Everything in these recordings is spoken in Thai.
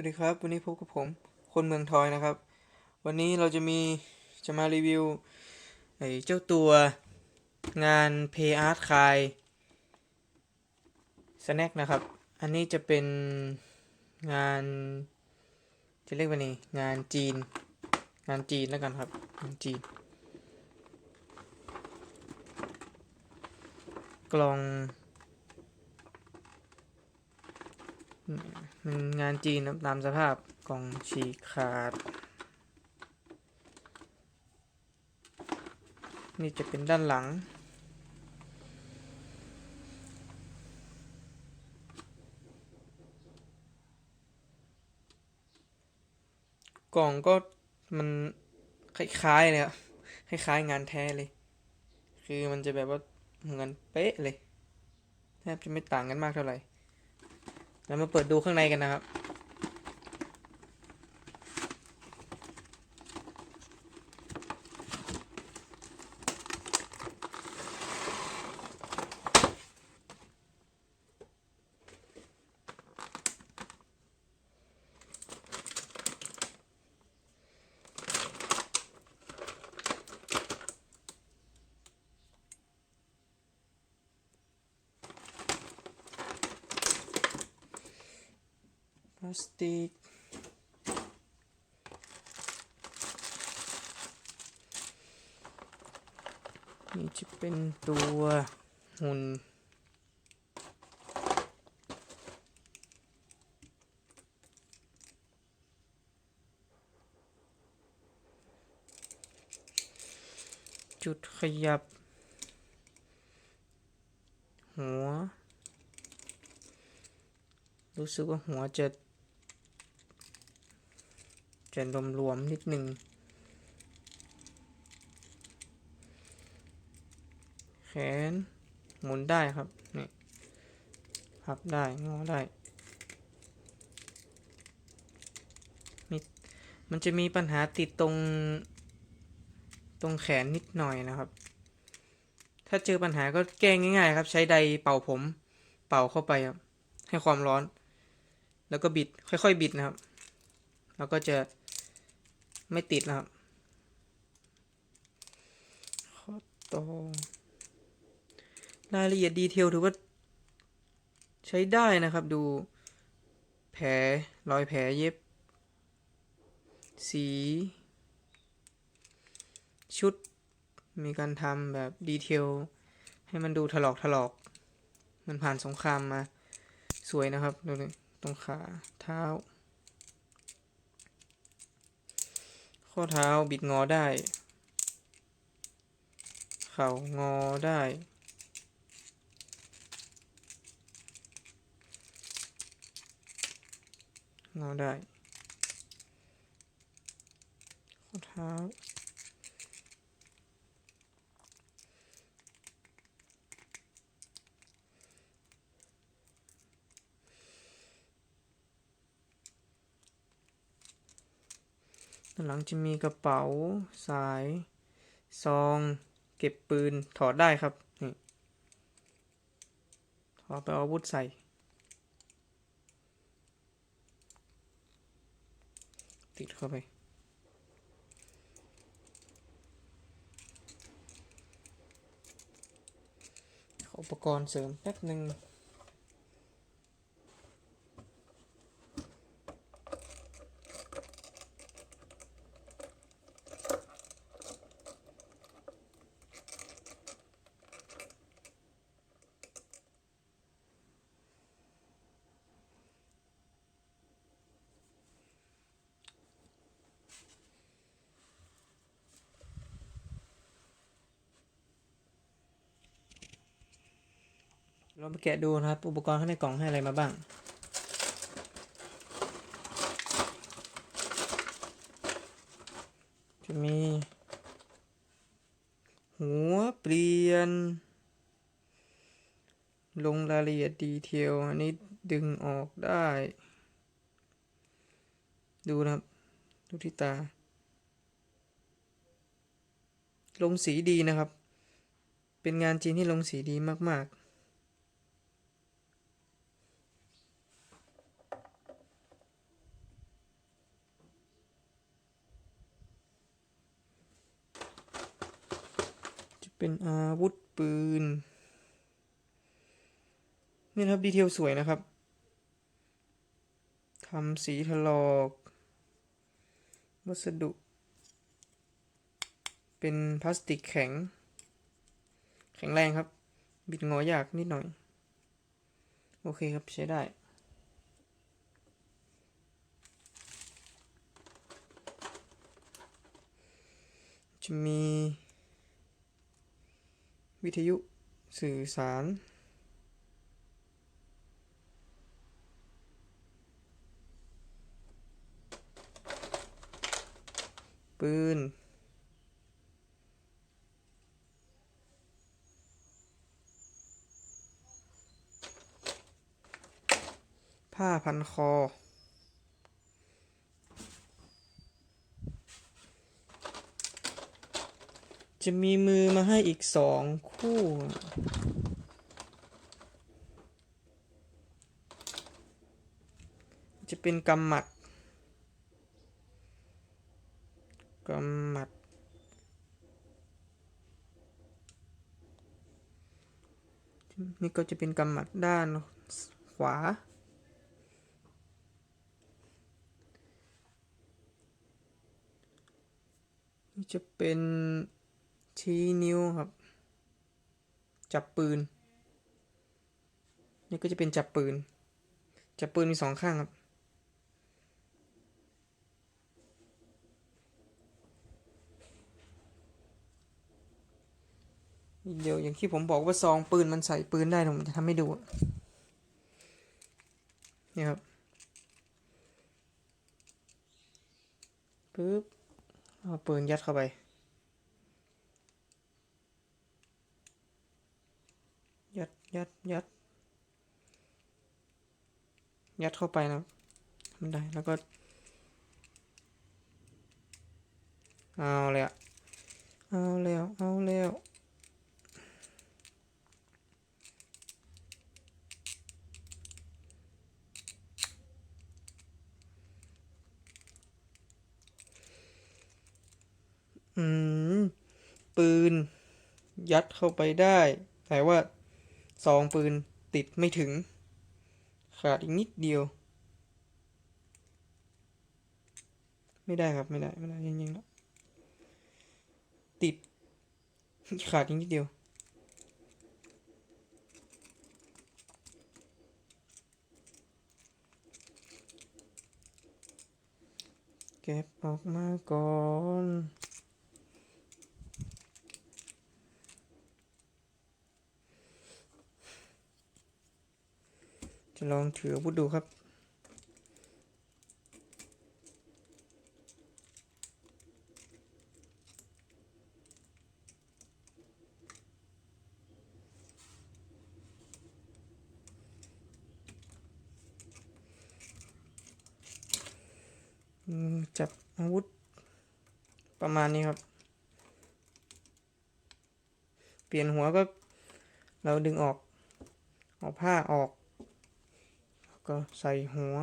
วัสดีครับ วันนี้พบกับผมคนเมืองทอยนะครับ วันนี้เราจะมีจะมารีวิวไอ้เจ้าตัวงาน Pay Art คาย Snack นะครับ อันนี้จะเป็นงาน จะเรียกว่านี่งานจีน งานจีนแล้วกันครับ งานจีน กล่อง มันงานจีนตามสภาพกล่องฉีกขาด นี่จะเป็นด้านหลัง กล่องก็มันคล้ายๆเลยอะคล้ายๆงานแท้เลย คือมันจะแบบว่าเหมือนเป๊ะเลยแทบจะไม่ต่างกันมากเท่าไหร่ แล้วมาเปิดดูข้างในกันนะครับาสติก นี่จะเป็นตัวหุ่นจุดขยับ หัว รู้สึกว่าหัวจะ จะรวมๆนิดนึงแขนหมุนได้ครับนี่พับได้งอได้มีมันจะมีปัญหาติดตรง ตรงแขนนิดหน่อยนะครับ ถ้าเจอปัญหาก็แก้ง่ายๆครับ ใช้ไดร์เป่าผม เป่าเข้าไปครับ ให้ความร้อน แล้วก็บิดค่อยๆบิดนะครับ แล้วก็จะ ไม่ติดนะครับข้อต่อรายละเอียดดีเทลถือว่า ใช้ได้นะครับดู แผลรอยแผลเย็บ สี ชุดมีการทำแบบดีเทล ให้มันดูถลอกถลอก มันผ่านสงครามมา สวยนะครับดูนี่ตรงขาเท้า ข้อเท้าบิดงอได้ เข่างอได้ งอได้ ข้อเท้า ด้านหลังจะมีกระเป๋าสาย ซอง เก็บปืนถอดได้ครับนี่ถอดไปอาวุธใส่ ติดเข้าไปออุปกรณ์เสริมแป๊บหนึ่ง เรามาแกะดูนะครับ อุปกรณ์ข้างในกล่องให้อะไรมาบ้าง จะมี หัวเปลี่ยน ลงรายละเอียดดีเทล อันนี้ดึงออกได้ ดูนะครับ ดูที่ตา ลงสีดีนะครับ เป็นงานจีนที่ลงสีดีมาก ๆ เป็นอาวุธปืน นี่นะครับ ดีเทลสวยนะครับทำสีถลอก วัสดุ เป็นพลาสติกแข็ง แข็งแรงครับ บิดงอยากนิดหน่อย โอเคครับใช้ได้จะมี วิทยุสื่อสาร ปืน ผ้าพันคอ จะมีมือมาให้อีกสองคู่ จะเป็นกำหมัดกำหมัด นี่ก็จะเป็นกำหมัดด้านขวาจะเป็น ชี้นิ้วครับ จับปืน นี่ก็จะเป็นจับปืน จับปืนมีสองข้างครับ เดี๋ยวอย่างที่ผมบอกว่าซองปืนมันใส่ปืนได้ผมจะทำให้ดูนี่ครับปึ๊บเอาปืนยัดเข้าไป ยัดยัด ยัดเข้าไปนะครับทำได้แล้วก็ เอาเลยอะเอาแล้ว เอาแล้วอืม ปืน ยัดเข้าไปได้ แต่ว่า ซองปืนติดไม่ถึง ขาดอีกนิดเดียว ไม่ได้ครับไม่ได้ไม่ได้จริงๆแล้วติด ขาดอีกนิดเดียวเก็บออกมาก่อน จะลองถืออาวุธดูครับ จับอาวุธประมาณนี้ครับ เปลี่ยนหัวก็เราดึงออก เอาผ้าออก ก็ใส่หัว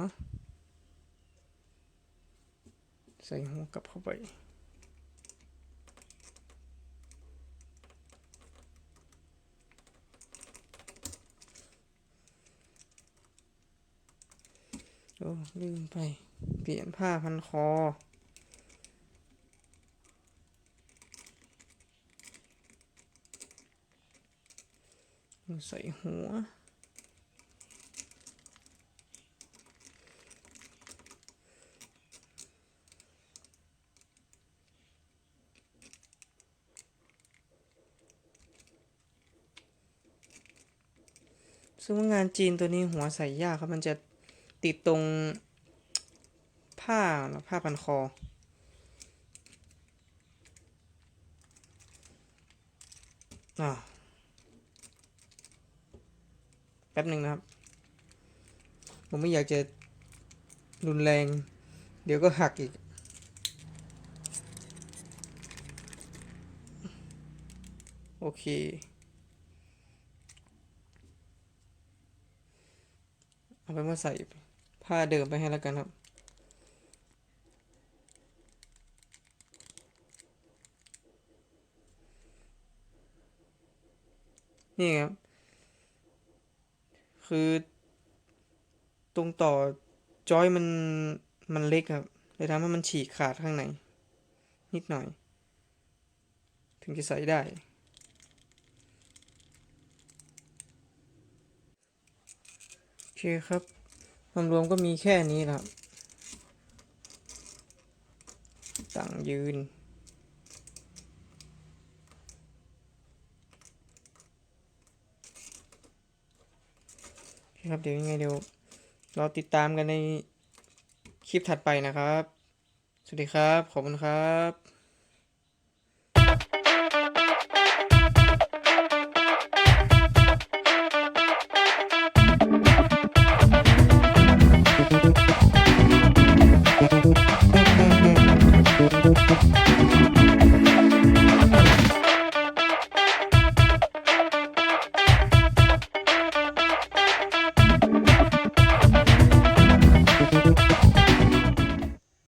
ใส่หัวกลับเข้าไป โอ้ลืมไป เปลี่ยนผ้าพันคอใส่หัว ซึ่งว่างานจีนตัวนี้หัวใส่ยากครับ มันจะติดตรงผ้าเนอผ้าพันคอ แป๊บหนึ่งนะครับ ผมไม่อยากจะรุนแรง เดี๋ยวก็หักอีกโอเค เอา ไปนว่าใส่ผ้าเดิมไปให้แล้วกันครับ นี่ครับ คือ ตรงต่อจอยมันมันเล็กครับ เลยทำให้มันฉีกขาดข้างใน นิดหน่อย ถึงจะใส่ได้ โอเคครับรวมๆก็มีแค่นี้นะครับต่างยืน ครับเดี๋ยวยังไงเดี๋ยวเราติดตามกันในคลิปถัดไปนะครับ สวัสดีครับ ขอบคุณครับ